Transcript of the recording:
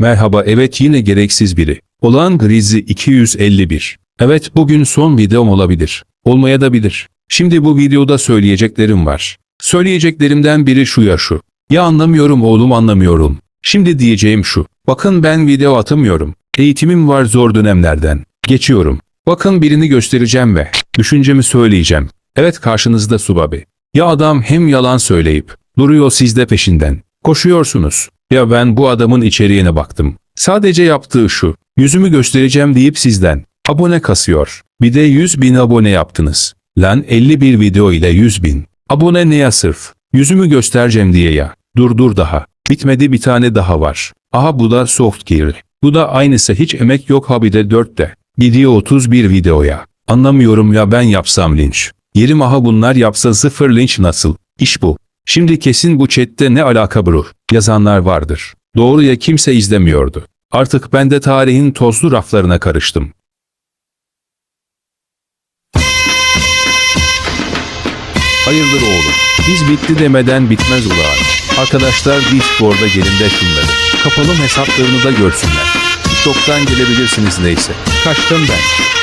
Merhaba evet yine gereksiz biri. Olan Grizi 251. Evet bugün son videom olabilir. Olmaya da bilir. Şimdi bu videoda söyleyeceklerim var. Söyleyeceklerimden biri şu ya şu. Ya anlamıyorum oğlum anlamıyorum. Şimdi diyeceğim şu. Bakın ben video atamıyorum. Eğitimim var zor dönemlerden. Geçiyorum. Bakın birini göstereceğim ve düşüncemi söyleyeceğim. Evet karşınızda Subabi. Ya adam hem yalan söyleyip duruyor siz de peşinden. Koşuyorsunuz. Ya ben bu adamın içeriğine baktım. Sadece yaptığı şu. Yüzümü göstereceğim deyip sizden. Abone kasıyor. Bir de 100 bin abone yaptınız. Lan 51 video ile 100 bin. Abone neye sırf? Yüzümü göstereceğim diye ya. Dur dur daha. Bitmedi bir tane daha var. Aha bu da soft gear. Bu da aynısı hiç emek yok ha bir de 4'te. Gidiyor 31 videoya. Anlamıyorum ya ben yapsam linç. Yerim aha bunlar yapsa sıfır linç nasıl? İş bu. Şimdi kesin bu chatte ne alaka bro? Yazanlar vardır. Doğru ya kimse izlemiyordu. Artık ben de tarihin tozlu raflarına karıştım. Hayırdır oğlum? Biz bitti demeden bitmez ulan. Arkadaşlar Discord'a gelin de şunları. Kapalım hesaplarını da görsünler. TikTok'tan gelebilirsiniz neyse. Kaçtım ben.